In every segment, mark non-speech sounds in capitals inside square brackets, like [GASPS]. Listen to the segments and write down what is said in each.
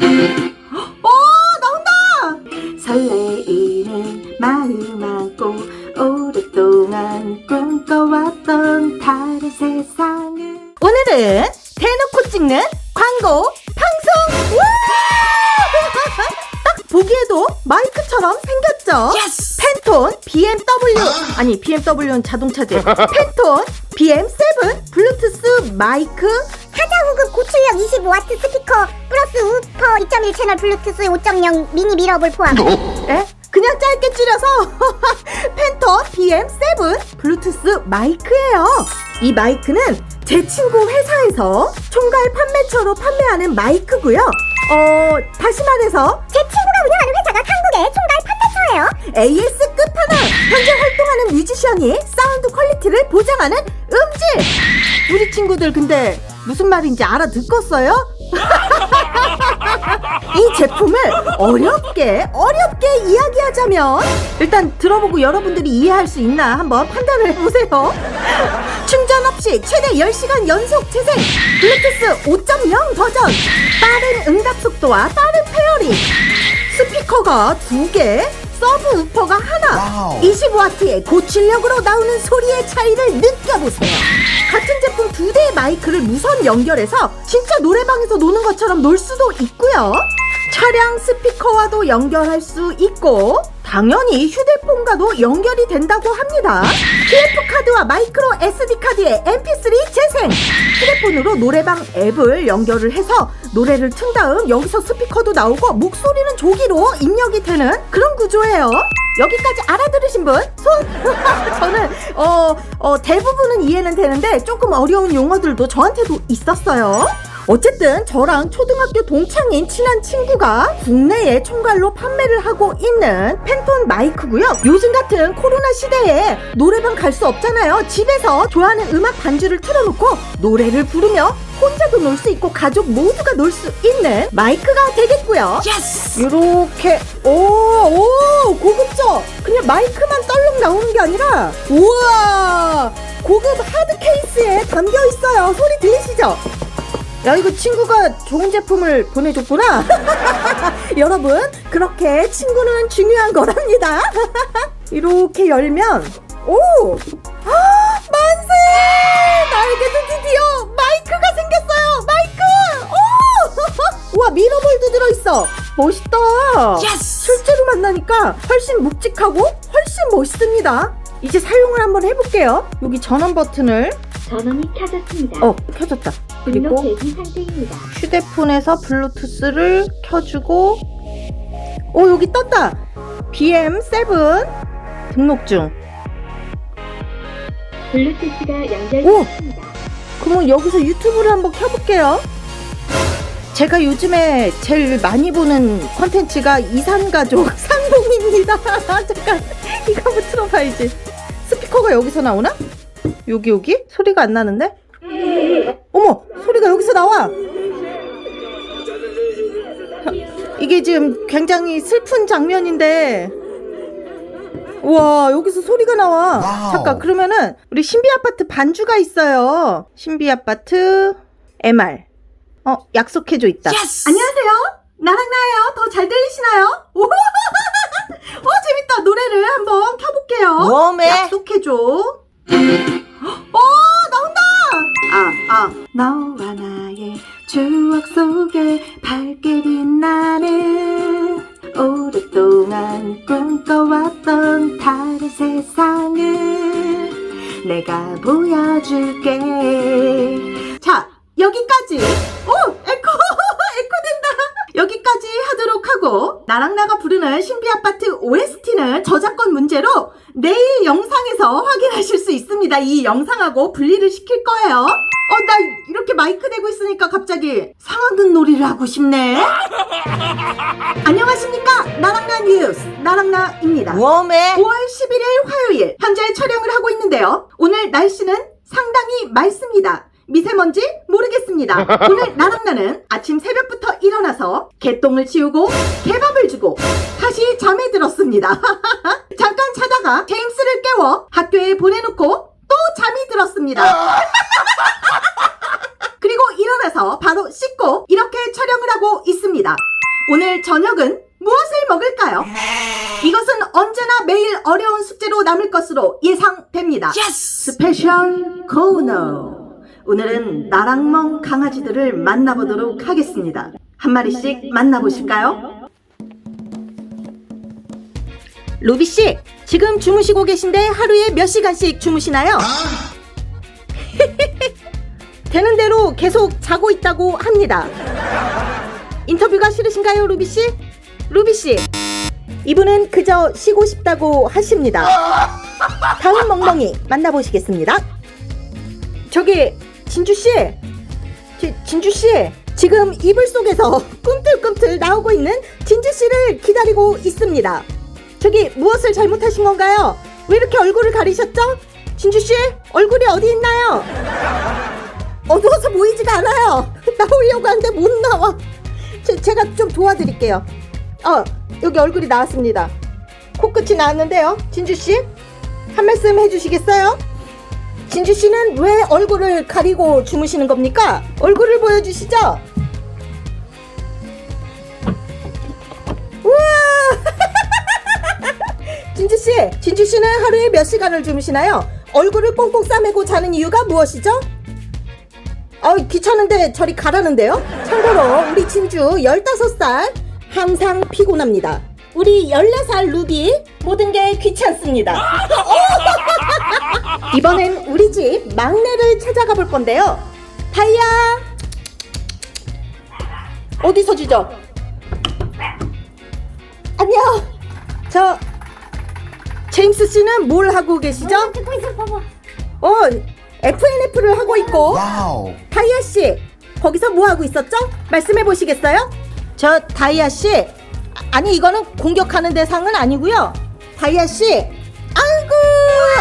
오 나온다! 설레이는 마음 안고 오랫동안 꿈꿔왔던 다른 세상을. 오늘은 대놓고 찍는 광고 방송! 와! [LAUGHS] 딱 보기에도 마이크처럼 생겼죠? 펜톤 BMW 아니 BMW는 자동차지. [LAUGHS] 펜톤 BM7 블루투스 마이크 하자호급 고출력 25와트 스피커 플러스 우퍼 2.1 채널 블루투스 5.0 미니 미러볼 포함 에? 그냥 짧게 줄여서 [LAUGHS] 펜터 BM7 블루투스 마이크예요. 이 마이크는 제 친구 회사에서 총괄 판매처로 판매하는 마이크고요. 어, 다시 말해서 제 친구가 운영하는 회사가 한국의 총괄 판매처예요 AS 끝판왕 현재 활동하는 뮤지션이 사운드 퀄리티를 보장하는 음질. 우리 친구들 근데 무슨 말인지 알아듣겠어요? [LAUGHS] 이 제품을 어렵게 어렵게 이야기하자면 일단 들어보고 여러분들이 이해할 수 있나 한번 판단을 해보세요. 충전 없이 최대 10시간 연속 재생 블루투스 5.0 버전 빠른 응답 속도와 빠른 페어링 스피커가 두개 서브 우퍼가 하나 와우. 25W의 고출력으로 나오는 소리의 차이를 느껴보세요 같은 제품 두 대의 마이크를 무선 연결해서 진짜 노래방에서 노는 것처럼 놀 수도 있고요 차량 스피커와도 연결할 수 있고 당연히 휴대폰과도 연결이 된다고 합니다. QF 카드와 마이크로 SD 카드에 MP3 재생. 휴대폰으로 노래방 앱을 연결을 해서 노래를 튼 다음 여기서 스피커도 나오고 목소리는 조기로 입력이 되는 그런 구조예요. 여기까지 알아들으신 분? 손? [LAUGHS] 저는 어, 어, 대부분은 이해는 되는데 조금 어려운 용어들도 저한테도 있었어요. 어쨌든 저랑 초등학교 동창인 친한 친구가 국내에 총괄로 판매를 하고 있는 펜톤 마이크고요. 요즘 같은 코로나 시대에 노래방 갈 수 없잖아요. 집에서 좋아하는 음악 반주를 틀어놓고 노래를 부르며 혼자도 놀 수 있고 가족 모두가 놀 수 있는 마이크가 되겠고요. 이렇게 오, 오 고급져. 그냥 마이크만 떨렁 나오는 게 아니라 우와 고급 하드 케이스에 담겨 있어요. 소리 들리시죠? 야 이거 친구가 좋은 제품을 보내줬구나. [LAUGHS] 여러분 그렇게 친구는 중요한 거랍니다. [LAUGHS] 이렇게 열면 오! 아, 만세! 나에게도 드디어 마이크가 생겼어요! 마이크! 오! [LAUGHS] 우와 미러볼도 들어있어! 멋있다! 실제로 만나니까 훨씬 묵직하고 훨씬 멋있습니다. 이제 사용을 한번 해볼게요. 여기 전원 버튼을 전원이 켜졌습니다. 어 켜졌다 그리고. 휴대폰에서 블루투스를 켜주고 오 여기 떴다 BM7 등록 중 블루투스가 오! 연결되었습니다. 그러면 여기서 유튜브를 한번 켜볼게요 제가 요즘에 제일 많이 보는 컨텐츠가 이산가족 [LAUGHS] 상봉입니다 [LAUGHS] 잠깐 이거 한번 틀어봐야지 스피커가 여기서 나오나? 여기 여기? 소리가 안 나는데? 어 이게 지금 굉장히 슬픈 장면인데. 와 여기서 소리가 나와. 와우. 잠깐 그러면은 우리 신비 아파트 반주가 있어요. 신비 아파트 MR. 어 약속해줘 있다. 안녕하세요. 나랑 나예요. 더 잘 들리시나요? 오, [LAUGHS] 오 재밌다. 노래를 한번 켜볼게요. 웜에? 약속해줘. 오 [GASPS] 나온다 아, 아. 너와 나의 추억 속에 밝게 빛나는 오랫동안 꿈꿔왔던 다른 세상을 내가 보여줄게 자 여기까지 오 에코 [LAUGHS] 에코 된다 여기까지 하도록 하고 나랑 나가 부르는 신비아파트 OST는 저작권 문제로 내일 영상에서 확인하실 수 있습니다. 이 영상하고 분리를 시킬 거예요. 어, 나 이렇게 마이크 대고 있으니까 갑자기 상황극 놀이를 하고 싶네. [LAUGHS] 안녕하십니까. 나랑나 뉴스. 나랑나입니다. 웜에 5월 11일 화요일 현재 촬영을 하고 있는데요. 오늘 날씨는 상당히 맑습니다. 미세먼지 모르겠습니다. [LAUGHS] 오늘 나랑나는 아침 새벽부터 일어나서 개똥을 치우고 개밥을 주고 다시 잠에 들었습니다. [LAUGHS] 잠깐 자다가 제임스를 깨워 학교에 보내놓고 또 잠이 들었습니다. [LAUGHS] 그리고 일어나서 바로 씻고 이렇게 촬영을 하고 있습니다. 오늘 저녁은 무엇을 먹을까요? 이것은 언제나 매일 어려운 숙제로 남을 것으로 예상됩니다. 스페셜 코너. 오늘은 나랑 먼 강아지들을 만나보도록 하겠습니다. 한 마리씩 만나보실까요? 루비 씨, 지금 주무시고 계신데 하루에 몇 시간씩 주무시나요? [LAUGHS] 되는 대로 계속 자고 있다고 합니다. 인터뷰가 싫으신가요, 루비 씨? 루비 씨, 이분은 그저 쉬고 싶다고 하십니다. 다음 멍멍이 만나보시겠습니다. 저기 진주 씨, 지- 진주 씨, 지금 이불 속에서 [LAUGHS] 꿈틀꿈틀 나오고 있는 진주 씨를 기다리고 있습니다. 저기 무엇을 잘못하신 건가요? 왜 이렇게 얼굴을 가리셨죠? 진주 씨, 얼굴이 어디 있나요? 어두워서 보이지가 않아요. [LAUGHS] 나오려고 하는데 못 나와. 제, 제가 좀 도와드릴게요. 어, 여기 얼굴이 나왔습니다. 코끝이 나왔는데요. 진주 씨, 한 말씀 해주시겠어요? 진주 씨는 왜 얼굴을 가리고 주무시는 겁니까? 얼굴을 보여주시죠. 씨, 진주 씨는 하루에 몇 시간을 주무시나요? 얼굴을 꽁꽁 싸매고 자는 이유가 무엇이죠? 아 귀찮은데 저리 가라는데요? 참고로 우리 진주 15살 항상 피곤합니다. 우리 14살 루비 모든 게 귀찮습니다. [LAUGHS] 이번엔 우리 집 막내를 찾아가 볼 건데요. 다이야 어디서 주죠? 안녕. 저 제임스 씨는 뭘 하고 계시죠? 듣고 있어 봐봐 어 FNF를 하고 있고 와우. 다이아 씨 거기서 뭐 하고 있었죠? 말씀해 보시겠어요? 저 다이아 씨 아, 아니 이거는 공격하는 대상은 아니고요. 다이아 씨 아이고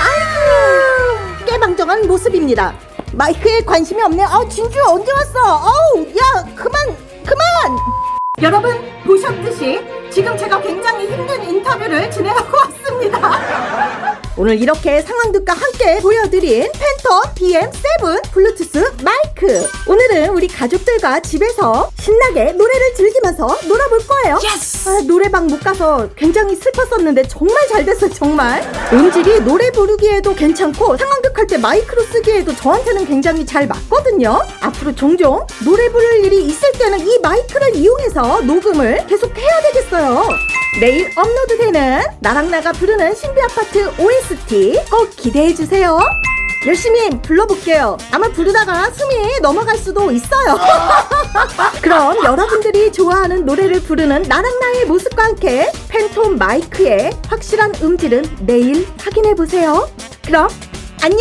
아이고 깨방정한 모습입니다. 마이크에 관심이 없네. 아 진주 언제 왔어? 어우 야 그만 그만. 여러분 보셨듯이 지금 제가 굉장히 힘든 인터뷰를 진행하고 왔습니다. [LAUGHS] 오늘 이렇게 상황극과 함께 보여드린 팬텀 BM7 블루투스 마이크. 오늘은 우리 가족들과 집에서 신나게 노래를 즐기면서 놀아볼 거예요. 아, 노래방 못 가서 굉장히 슬펐었는데 정말 잘 됐어요, 정말. 음질이 노래 부르기에도 괜찮고 상황극 할 때 마이크로 쓰기에도 저한테는 굉장히 잘 맞거든요. 앞으로 종종 노래 부를 일이 있을 때는 이 마이크를 이용해서 녹음을 계속 해야 되겠어요. 내일 업로드되는 나랑 나가 부르는 신비 아파트 OST 꼭 기대해 주세요. 열심히 불러볼게요. 아마 부르다가 숨이 넘어갈 수도 있어요. [LAUGHS] 그럼 여러분들이 좋아하는 노래를 부르는 나랑 나의 모습과 함께 팬톤 마이크의 확실한 음질은 내일 확인해 보세요. 그럼 안녕.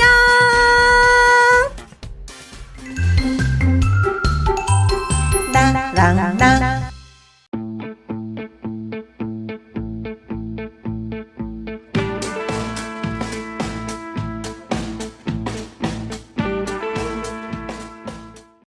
나랑 나